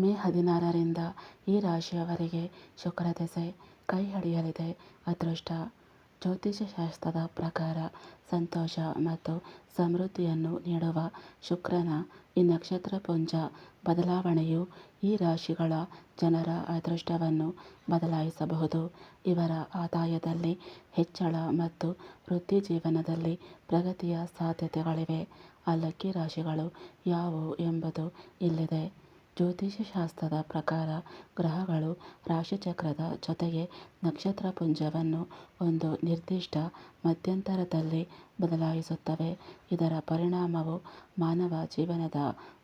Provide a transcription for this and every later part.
ಮೇ ಹದಿನಾರರಿಂದ ಈ ರಾಶಿಯವರಿಗೆ ಶುಕ್ರ ದೆಸೆ ಕೈ ಹಿಡಿಯಲಿದೆ ಅದೃಷ್ಟ ಜ್ಯೋತಿಷ್ಯಶಾಸ್ತ್ರದ ಪ್ರಕಾರ ಸಂತೋಷ ಮತ್ತು ಸಮೃದ್ಧಿಯನ್ನು ನೀಡುವ ಶುಕ್ರನ ಈ ನಕ್ಷತ್ರಪುಂಜ ಬದಲಾವಣೆಯು ಈ ರಾಶಿಗಳ ಜನರ ಅದೃಷ್ಟವನ್ನು ಬದಲಾಯಿಸಬಹುದು. ಇವರ ಆದಾಯದಲ್ಲಿ ಹೆಚ್ಚಳ ಮತ್ತು ವೃತ್ತಿ ಜೀವನದಲ್ಲಿ ಪ್ರಗತಿಯ ಸಾಧ್ಯತೆಗಳಿವೆ. ಆ ಲಕ್ಕಿ ರಾಶಿಗಳು ಯಾವುವು ಎಂಬುದು ಇಲ್ಲಿದೆ. ಜ್ಯೋತಿಷ್ಯಶಾಸ್ತ್ರದ ಪ್ರಕಾರ ಗ್ರಹಗಳು ರಾಶಿಚಕ್ರದ ಜೊತೆಗೆ ನಕ್ಷತ್ರಪುಂಜವನ್ನು ಒಂದು ನಿರ್ದಿಷ್ಟ ಮಧ್ಯಂತರದಲ್ಲಿ ಬದಲಾಯಿಸುತ್ತವೆ. ಇದರ ಪರಿಣಾಮವು ಮಾನವ ಜೀವನದ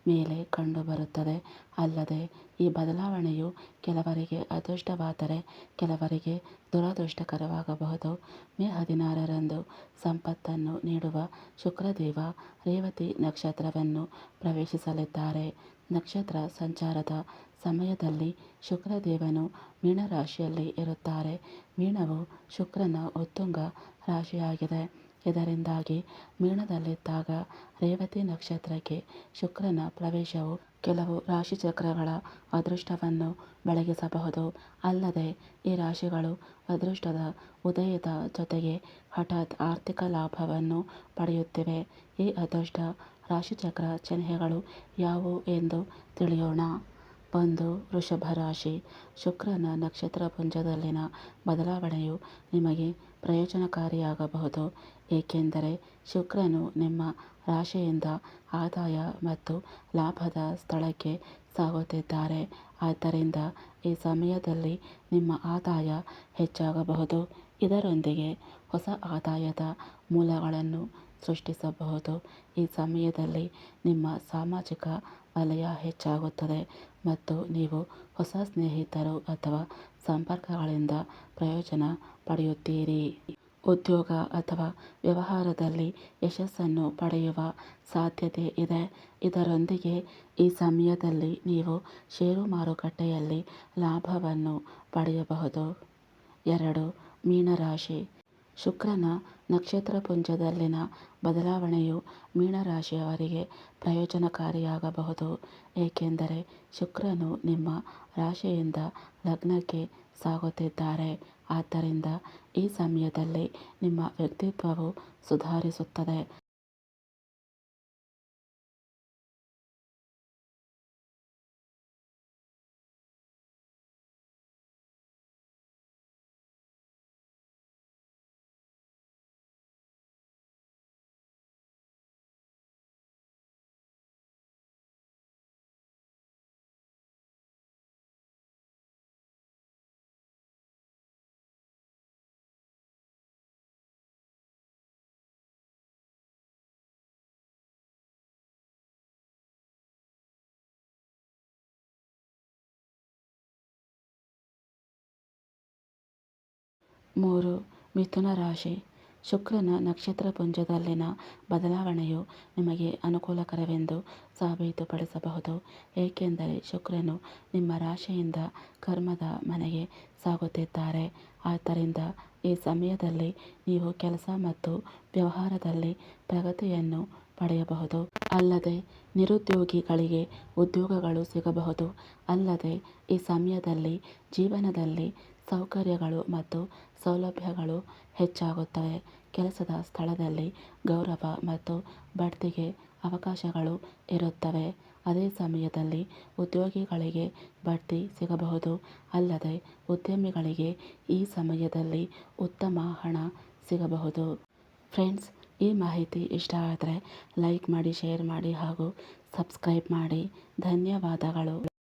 ಮೇಲೆ ಕಂಡುಬರುತ್ತದೆ. ಅಲ್ಲದೆ, ಈ ಬದಲಾವಣೆಯು ಕೆಲವರಿಗೆ ಅದೃಷ್ಟವಾದರೆ ಕೆಲವರಿಗೆ ದುರದೃಷ್ಟಕರವಾಗಬಹುದು. ಮೇ ಹದಿನಾರರಂದು ಸಂಪತ್ತನ್ನು ನೀಡುವ ಶುಕ್ರದೇವ ರೇವತಿ ನಕ್ಷತ್ರವನ್ನು ಪ್ರವೇಶಿಸಲಿದ್ದಾರೆ. ನಕ್ಷತ್ರ ಸಂಚಾರದ ಸಮಯದಲ್ಲಿ ಶುಕ್ರದೇವನು ಮೀನರಾಶಿಯಲ್ಲಿ ಇರುತ್ತಾರೆ. ಮೀನವು ಶುಕ್ರನ ಉತ್ತುಂಗ ರಾಶಿಯಾಗಿದೆ. ಇದರಿಂದಾಗಿ ಮೀನದಲ್ಲಿದ್ದಾಗ ರೇವತಿ ನಕ್ಷತ್ರಕ್ಕೆ ಶುಕ್ರನ ಪ್ರವೇಶವು ಕೆಲವು ರಾಶಿಚಕ್ರಗಳ ಅದೃಷ್ಟವನ್ನು ಬೆಳಗಿಸಬಹುದು. ಅಲ್ಲದೆ, ಈ ರಾಶಿಗಳು ಅದೃಷ್ಟದ ಉದಯದ ಜೊತೆಗೆ ಹಠಾತ್ ಆರ್ಥಿಕ ಲಾಭವನ್ನು ಪಡೆಯುತ್ತಿವೆ. ಈ ಅದೃಷ್ಟ ರಾಶಿಚಕ್ರ ಚಿಹ್ನೆಗಳು ಯಾವುವು ಎಂದು ತಿಳಿಯೋಣ. ಒಂದು ವೃಷಭ ರಾಶಿ ಶುಕ್ರನ ನಕ್ಷತ್ರ ಪುಂಜದಲ್ಲಿನ ಬದಲಾವಣೆಯು ನಿಮಗೆ ಪ್ರಯೋಜನಕಾರಿಯಾಗಬಹುದು. ಏಕೆಂದರೆ ಶುಕ್ರನು ನಿಮ್ಮ ರಾಶಿಯಿಂದ ಆದಾಯ ಮತ್ತು ಲಾಭದ ಸ್ಥಳಕ್ಕೆ ಸಾಗುತ್ತಿದ್ದಾರೆ. ಆದ್ದರಿಂದ ಈ ಸಮಯದಲ್ಲಿ ನಿಮ್ಮ ಆದಾಯ ಹೆಚ್ಚಾಗಬಹುದು. ಇದರೊಂದಿಗೆ ಹೊಸ ಆದಾಯದ ಮೂಲಗಳನ್ನು ಸೃಷ್ಟಿಸಬಹುದು. ಈ ಸಮಯದಲ್ಲಿ ನಿಮ್ಮ ಸಾಮಾಜಿಕ ವಲಯ ಹೆಚ್ಚಾಗುತ್ತದೆ ಮತ್ತು ನೀವು ಹೊಸ ಸ್ನೇಹಿತರು ಅಥವಾ ಸಂಪರ್ಕಗಳಿಂದ ಪ್ರಯೋಜನ ಪಡೆಯುತ್ತೀರಿ. ಉದ್ಯೋಗ ಅಥವಾ ವ್ಯವಹಾರದಲ್ಲಿ ಯಶಸ್ಸನ್ನು ಪಡೆಯುವ ಸಾಧ್ಯತೆ ಇದೆ. ಇದರೊಂದಿಗೆ ಈ ಸಮಯದಲ್ಲಿ ನೀವು ಷೇರು ಮಾರುಕಟ್ಟೆಯಲ್ಲಿ ಲಾಭವನ್ನು ಪಡೆಯಬಹುದು. ಎರಡು, ಮೀನರಾಶಿ. ಶುಕ್ರನ ನಕ್ಷತ್ರಪುಂಜದಲ್ಲಿನ ಬದಲಾವಣೆಯು ಮೀನರಾಶಿಯವರಿಗೆ ಪ್ರಯೋಜನಕಾರಿಯಾಗಬಹುದು. ಏಕೆಂದರೆ ಶುಕ್ರನು ನಿಮ್ಮ ರಾಶಿಯಿಂದ ಲಗ್ನಕ್ಕೆ ಸಾಗುತ್ತಿದ್ದಾರೆ. ಆದ್ದರಿಂದ ಈ ಸಮಯದಲ್ಲಿ ನಿಮ್ಮ ವ್ಯಕ್ತಿತ್ವವು ಸುಧಾರಿಸುತ್ತದೆ. ಮೂರು, ಮಿಥುನ ರಾಶಿ. ಶುಕ್ರನ ನಕ್ಷತ್ರಪುಂಜದಲ್ಲಿನ ಬದಲಾವಣೆಯು ನಿಮಗೆ ಅನುಕೂಲಕರವೆಂದು ಸಾಬೀತುಪಡಿಸಬಹುದು. ಏಕೆಂದರೆ ಶುಕ್ರನು ನಿಮ್ಮ ರಾಶಿಯಿಂದ ಕರ್ಮದ ಮನೆಗೆ ಸಾಗುತ್ತಿದ್ದಾರೆ. ಆದ್ದರಿಂದ ಈ ಸಮಯದಲ್ಲಿ ನೀವು ಕೆಲಸ ಮತ್ತು ವ್ಯವಹಾರದಲ್ಲಿ ಪ್ರಗತಿಯನ್ನು ಪಡೆಯಬಹುದು. ಅಲ್ಲದೆ ನಿರುದ್ಯೋಗಿಗಳಿಗೆ ಉದ್ಯೋಗಗಳು ಸಿಗಬಹುದು. ಅಲ್ಲದೆ ಈ ಸಮಯದಲ್ಲಿ ಜೀವನದಲ್ಲಿ ಸೌಕರ್ಯಗಳು ಮತ್ತು ಸೌಲಭ್ಯಗಳು ಹೆಚ್ಚಾಗುತ್ತವೆ. ಕೆಲಸದ ಸ್ಥಳದಲ್ಲಿ ಗೌರವ ಮತ್ತು ಬಡ್ತಿಗೆ ಅವಕಾಶಗಳು ಇರುತ್ತವೆ. ಅದೇ ಸಮಯದಲ್ಲಿ ಉದ್ಯೋಗಿಗಳಿಗೆ ಬಡ್ತಿ ಸಿಗಬಹುದು. ಅಲ್ಲದೆ ಉದ್ಯಮಿಗಳಿಗೆ ಈ ಸಮಯದಲ್ಲಿ ಉತ್ತಮ ಹಣ ಸಿಗಬಹುದು. ಫ್ರೆಂಡ್ಸ್, ಈ ಮಾಹಿತಿ ಇಷ್ಟ ಆದರೆ ಲೈಕ್ ಮಾಡಿ, ಶೇರ್ ಮಾಡಿ ಹಾಗೂ ಸಬ್ಸ್ಕ್ರೈಬ್ ಮಾಡಿ. ಧನ್ಯವಾದಗಳು.